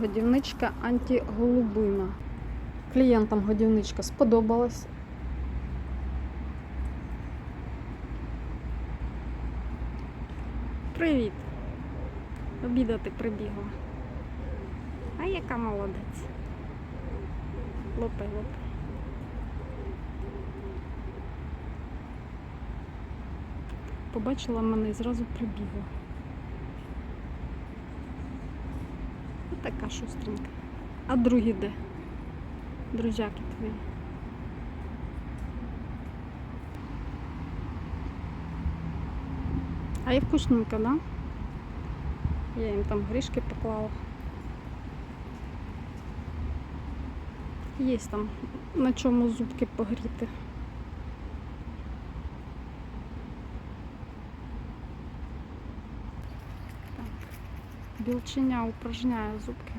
годівничка антиголубина. Клієнтам годівничка сподобалась. Привіт! Обідати прибігла. А яка молодець. Лопай, лопай. Побачила мене і зразу прибігла. Така шустренька. А другі де? Друзяки твої. А і вкусненько, да? Я їм там грішки поклала. Є там на чому зубки погріти. Так. Білченя упражняє зубки.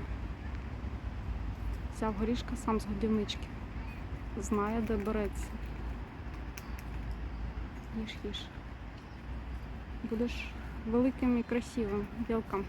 Взяв горішка сам з годівнички. Знає, де береться. Їж, їж. Будеш великим і красивим білком.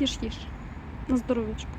Їж, їж. На здоров'ячку.